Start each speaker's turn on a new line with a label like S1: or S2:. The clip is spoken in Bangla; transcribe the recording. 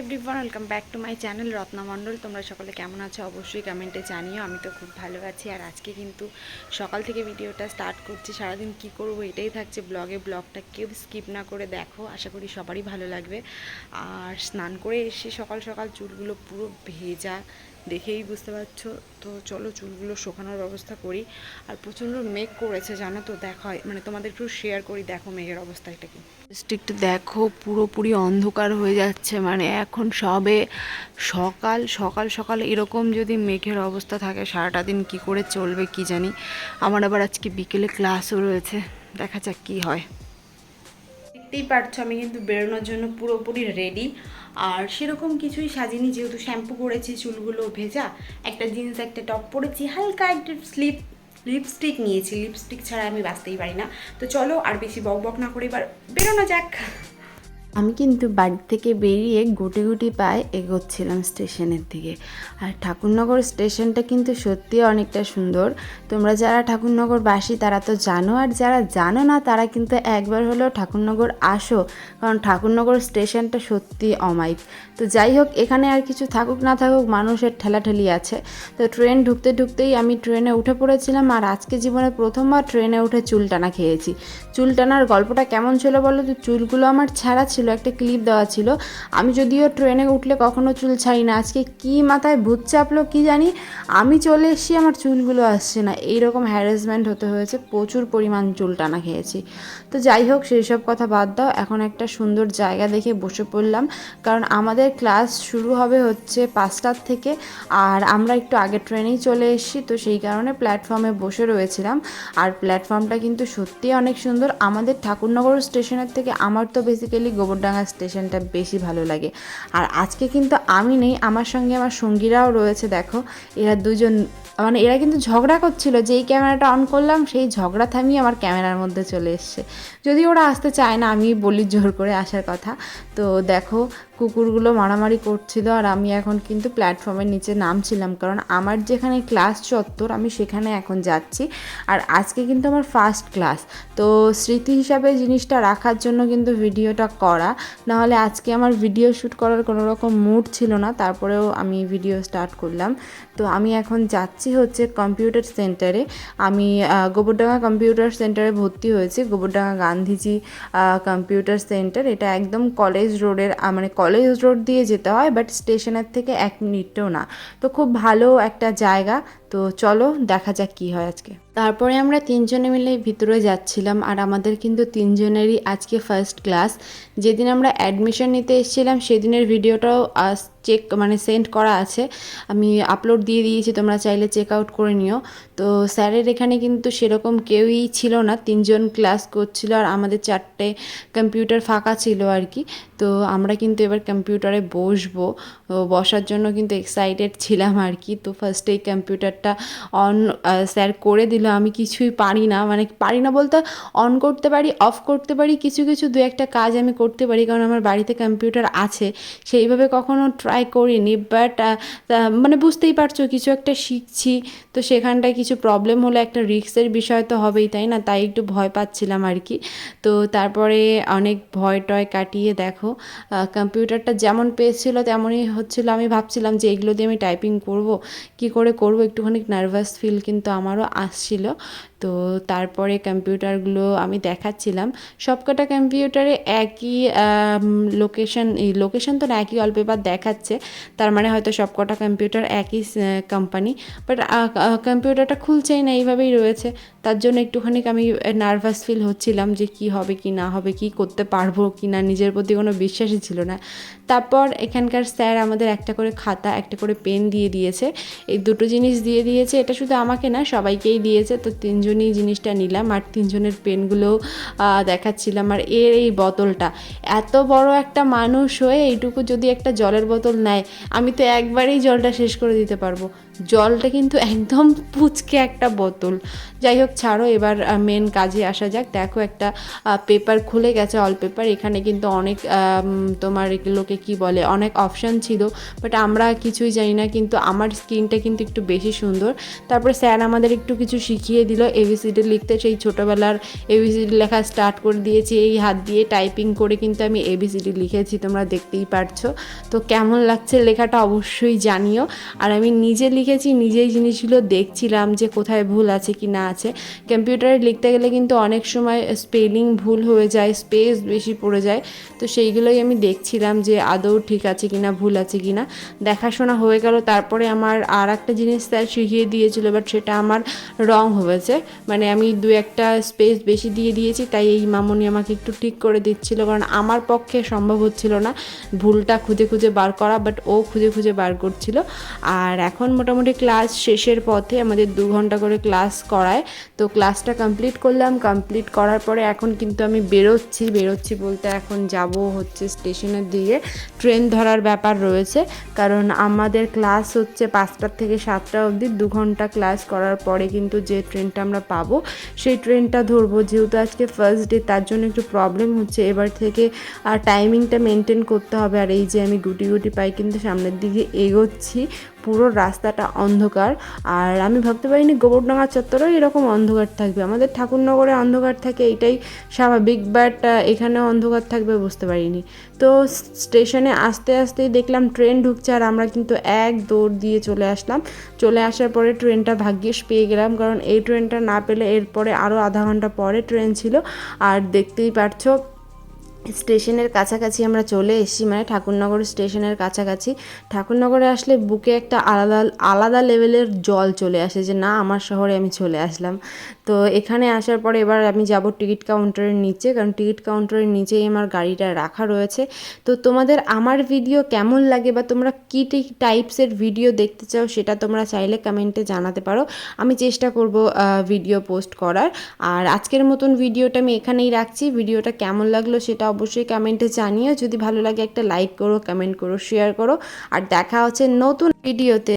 S1: Everyone welcome back to my channel Ratnamandal তোমরা সকলে কেমন আছো? অবশ্যই কমেন্টে জানিও। আমি তো খুব ভালো আছি। আর আজকে কিন্তু সকাল থেকে ভিডিওটা স্টার্ট করছি। সারাদিন কি করব এটাই থাকছে ব্লগে। ব্লগটা কেউ স্কিপ না করে দেখো। আশা করি সবারই ভালো লাগবে। আর স্নান করে এসে সকাল সকাল চুলগুলো পুরো ভেজা দেখেই বুঝতে পারছ। তো চলো চুলগুলো শোকানোর ব্যবস্থা করি। আর প্রচণ্ড মেঘ করেছে, জানো তো, দেখা মানে তোমাদের একটু শেয়ার করি, দেখো মেঘের অবস্থাটা কি। ডিস্ট্রিক্ট দেখো, পুরোপুরি অন্ধকার হয়ে যাচ্ছে। মানে এখন সবে সকাল সকাল সকাল এরকম যদি মেঘের অবস্থা থাকে, সারাটা দিন কি করে চলবে কি জানি। আমার আবার আজকে বিকেলে ক্লাসও রয়েছে। দেখা যাক কী হয়। দেখতেই পারছ, আমি কিন্তু বেরোনোর জন্য পুরোপুরি রেডি আর সেরকম কিছুই সাজিনি, যেহেতু শ্যাম্পু করেছি, চুলগুলো ভেজা, একটা জিন্স একটা টপ পরেছি, হালকা একটা স্লিপ লিপস্টিক নিয়েছি। লিপস্টিক ছাড়া আমি বাঁচতেই পারি না। তো চলো আর বেশি বক বক না করে এবার বেরোনো যাক। আমি কিন্তু বাড়ি থেকে বেরিয়ে গুটি গুটি পায়ে এগোচ্ছিলাম স্টেশনের দিকে। আর ঠাকুরনগর স্টেশনটা কিন্তু সত্যি অনেকটা সুন্দর। তোমরা যারা ঠাকুরনগর বাসী, তারা তো জানো। আর যারা জানো না, তারা কিন্তু একবার হলেও ঠাকুরনগর আসো। কারণ ঠাকুরনগর স্টেশনটা সত্যি অমায়িক। তো যাই হোক, এখানে আর কিছু থাকুক না থাকুক, মানুষের ঠেলাঠেলি আছে। তো ট্রেন ঢুকতে ঢুকতেই আমি ট্রেনে উঠে পড়েছিলাম। আর আজকে জীবনে প্রথমবার ট্রেনে উঠে চুল টানা খেয়েছি। চুল টানার গল্পটা কেমন ছিল বলো তো? চুলগুলো আমার ছাড়া ছিল একটা ক্লিপ দেওয়া ছিল। আমি যদিও ট্রেনে উঠলে কখনো চুল ছাড়ি না। আজকে কি মাথায় ভূত চাপলো কি জানি? আমি চলে এসেছি, আমার চুলগুলো আসছে না। এইরকম হ্যারাসমেন্ট হতে হয়েছে, প্রচুর পরিমাণ চুল টানা খেয়েছি। তো যাই হোক সেই সব কথা বাদ দাও। এখন একটা সুন্দর জায়গা দেখে বসে পড়লাম। কারণ আমাদের ক্লাস শুরু হবে হচ্ছে পাঁচটার থেকে। আর আমরা একটু আগে ট্রেনেই চলে এসেছি। তো সেই কারণে প্ল্যাটফর্মে বসে রয়েছিলাম। আর প্ল্যাটফর্মটা কিন্তু সত্যিই অনেক সুন্দর। আমাদের ঠাকুরনগর স্টেশনের থেকে আমার তো বেসিক্যালি গোবরডাঙ্গা স্টেশনটা বেশি ভালো লাগে। আর আজকে কিন্তু আমি নেই, আমার সঙ্গে আমার সঙ্গীরাও রয়েছে, দেখো। এরা দুজন মানে এরা কিন্তু ঝগড়া করছিল, যেই ক্যামেরাটা অন করলাম, সেই ঝগড়া থামিয়ে আমার ক্যামেরার মধ্যে চলে এসছে। যদি ওরা আসতে চায় না, আমি বলি জোর করে আসার কথা। তো দেখো কুকুরগুলো মারামারি করছিল আর আমি এখন কিন্তু প্ল্যাটফর্মের নিচে নামছিলাম। কারণ আমার যেখানে ক্লাস চত্বর, আমি সেখানে এখন যাচ্ছি। আর আজকে কিন্তু আমার ফার্স্ট ক্লাস তো স্মৃতি হিসাবে জিনিসটা রাখার জন্য কিন্তু ভিডিওটা করা। নাহলে আজকে আমার ভিডিও শ্যুট করার কোনো রকম মুড ছিল না। তারপরেও আমি ভিডিও স্টার্ট করলাম। তো আমি এখন যাচ্ছি হচ্ছে কম্পিউটার সেন্টারে আমি গোবরডাঙ্গা কম্পিউটার সেন্টারে ভর্তি হয়েছি। গোবরডাঙ্গা গান্ধীজি কম্পিউটার সেন্টার এটা একদম কলেজ রোডের মানে কলেজ রোড দিয়ে যেতে হয় বাট স্টেশনের থেকে এক মিনিটও না। তো খুব ভালো একটা জায়গা। তো চলো, দেখা যাক কি হয় আজকে। তারপরে আমরা তিনজনে মিলে ভিতরে যাচ্ছিলাম আর আমাদের কিন্তু তিনজনেরই আজকে ফার্স্ট ক্লাস যেদিন আমরা অ্যাডমিশন নিতে এসেছিলাম, সেদিনের ভিডিওটাও চেক মানে সেন্ড করা আছে। আমি আপলোড দিয়ে দিয়েছি, তোমরা চাইলে চেক আউট করে নিও। তো স্যারের এখানে কিন্তু সেরকম কেউই ছিল না, তিনজন ক্লাস করছিল আর আমাদের চারটে কম্পিউটার ফাঁকা ছিল আর কি। তো আমরা কিন্তু এবার কম্পিউটারে বসবো। বসার জন্য কিন্তু এক্সাইটেড ছিলাম আর কি। তো ফার্স্টেই কম্পিউটারটা অন স্যার করে দিল, আমি কিছুই পারি না। মানে পারি না বলতে অন করতে পারি অফ করতে পারি, কিছু কিছু দু একটা কাজ আমি করতে পারি, কারণ আমার বাড়িতে কম্পিউটার আছে। সেইভাবে কখনো ট্রাই করিনি বাট মানে বুঝতেই পারছ, কিছু একটা শিখছি, তো সেখানটায় কিছু প্রবলেম হলে একটা রিস্কের বিষয় তো হবেই, তাই না? তাই একটু ভয় পাচ্ছিলাম আর কি। তো তারপরে অনেক ভয় টয় কাটিয়ে দেখো কম্পিউটারটা যেমন পেজ ছিল তেমনই হচ্ছিল। আমি ভাবছিলাম যে এগুলো দিয়ে আমি টাইপিং করব, কি করে করব? একটুখানি নার্ভাস ফিল কিন্তু আমারও আসছিল। তো তারপরে কম্পিউটারগুলো আমি দেখাচ্ছিলাম। সবকটা কম্পিউটারে একই লোকেশন লোকেশন তো না, একই ওয়ালপেপার দেখাচ্ছে। তার মানে হয়তো সবকটা কম্পিউটার একই কোম্পানি বাট কম্পিউটারটা খুলছেই না, এইভাবেই রয়েছে। তার জন্য একটুখানি আমি নার্ভাস ফিল হচ্ছিলাম যে কি হবে, কি না হবে, কি করতে পারব কি না, নিজের প্রতি কোনো বিশ্বাসই ছিল না। তারপর এখানকার স্যার আমাদের একটা করে খাতা, একটা করে পেন দিয়ে দিয়েছে। এই দুটো জিনিস দিয়ে দিয়েছে। এটা শুধু আমাকে না, সবাইকেই দিয়েছে। তো তিনজনই জিনিসটা নিলাম আর তিনজনের পেনগুলো দেখাচ্ছিলাম আর এর এই বোতলটা। এত বড় একটা মানুষ হয়ে এইটুকু যদি একটা জলের বোতল নেয়, আমি তো একবারেই জলটা শেষ করে দিতে পারব। জলটা কিন্তু একদম পুচকে একটা বোতল। যাই হোক, ছাড়ো, এবার মেন কাজে আসা যাক। দেখো, একটা পেপার খুলে গেছে অল পেপার এখানে কিন্তু অনেক তোমার এগুলোকে কি বলে, অনেক অপশান ছিল। বাট আমরা কিছুই জানি না, কিন্তু আমার স্কিনটা কিন্তু একটু বেশি সুন্দর। তারপরে স্যার আমাদের একটু কিছু শিখিয়ে দিল। এবিসিডি লিখতে সেই ছোটোবেলার এবিসিডি লেখা স্টার্ট করে দিয়েছি। এই হাত দিয়ে টাইপিং করে কিন্তু আমি এবিসিডি লিখেছি, তোমরা দেখতেই পারছ। তো কেমন লাগছে লেখাটা অবশ্যই জানিও। আর আমি নিজে লিখেছি নিজেই জিনিসগুলো দেখছিলাম যে কোথায় ভুল আছে কি না আছে। কম্পিউটারে লিখতে গেলে কিন্তু অনেক সময় স্পেলিং ভুল হয়ে যায়, স্পেস বেশি পড়ে যায়। তো সেইগুলোই আমি দেখছিলাম যে আদৌ ঠিক আছে কি না ভুল আছে কি না দেখাশোনা হয়ে গেল, তারপরে আমার আর একটা জিনিস স্যার শিখিয়ে দিয়েছিল বাট সেটা আমার রং হয়েছে। মানে আমি দু একটা স্পেস বেশি দিয়ে দিয়েছি, তাই এই মামনি আমাকে একটু ঠিক করে দিচ্ছিল, কারণ আমার পক্ষে সম্ভব হচ্ছিল না। ভুলটা খুঁজে খুঁজে বার করা বাট ও খুঁজে খুঁজে বার করছিল। আর এখন মোটামুটি ক্লাস শেষের পথে আমাদের দু ঘণ্টা করে ক্লাস করায়। তো ক্লাসটা কমপ্লিট করলাম কমপ্লিট করার পরে এখন কিন্তু আমি বেরোচ্ছি। বেরোচ্ছি বলতে এখন যাব হচ্ছে স্টেশনের দিকে ট্রেন ধরার ব্যাপার রয়েছে, কারণ আমাদের ক্লাস হচ্ছে পাঁচটার থেকে সাতটা অবধি। দু ঘণ্টা ক্লাস করার পরে কিন্তু যে ট্রেনটা আমরা পাবো, সেই ট্রেনটা ধরবো। যেহেতু আজকে ফার্স্ট ডে তার জন্য একটু প্রবলেম হচ্ছে। এবার থেকে আর টাইমিংটা মেনটেন করতে হবে। আর এই যে আমি গুটি গুটি পাই কিন্তু সামনের দিকে এগোচ্ছি পুরো রাস্তাটা অন্ধকার। আর আমি ভাবতে পারিনি গোবরডাঙ্গা চত্বরেও এরকম অন্ধকার থাকবে। আমাদের ঠাকুরনগরে অন্ধকার থাকে এটাই স্বাভাবিক বাট এখানে অন্ধকার থাকবে বুঝতে পারিনি। তো স্টেশনে আসতে আসতেই দেখলাম ট্রেন ঢুকছে আর আমরা কিন্তু এক দৌড় দিয়ে চলে আসলাম। চলে আসার পরে ট্রেনটা ভাগ্যিস পেয়ে গেলাম, কারণ এই ট্রেনটা না পেলে এরপরে আরও আধা ঘণ্টা পরে ট্রেন ছিল। আর দেখতেই পারছ স্টেশনের কাছাকাছি আমরা চলে এসেছি মানে ঠাকুরনগর স্টেশনের কাছাকাছি। ঠাকুরনগরে আসলে বুকে একটা আলাদা আলাদা লেভেলের জল চলে আসে যে, না, আমার শহরে আমি চলে আসলাম। তো এখানে আসার পরে এবার আমি যাব টিকিট কাউন্টারের নিচে, কারণ টিকিট কাউন্টারের নিচেই আমার গাড়িটা রাখা রয়েছে। তো তোমাদের আমার ভিডিও কেমন লাগে বা তোমরা কী টাইপসের ভিডিও দেখতে চাও সেটা তোমরা চাইলে কমেন্টে জানাতে পারো। আমি চেষ্টা করব ভিডিও পোস্ট করার। আর আজকের মতন ভিডিওটা আমি এখানেই রাখছি। ভিডিওটা কেমন লাগল সেটা অবশ্যই কমেন্টে জানিও। যদি ভালো লাগে একটা লাইক করো, কমেন্ট করো শেয়ার করো। আর দেখা হচ্ছে নতুন ভিডিওতে।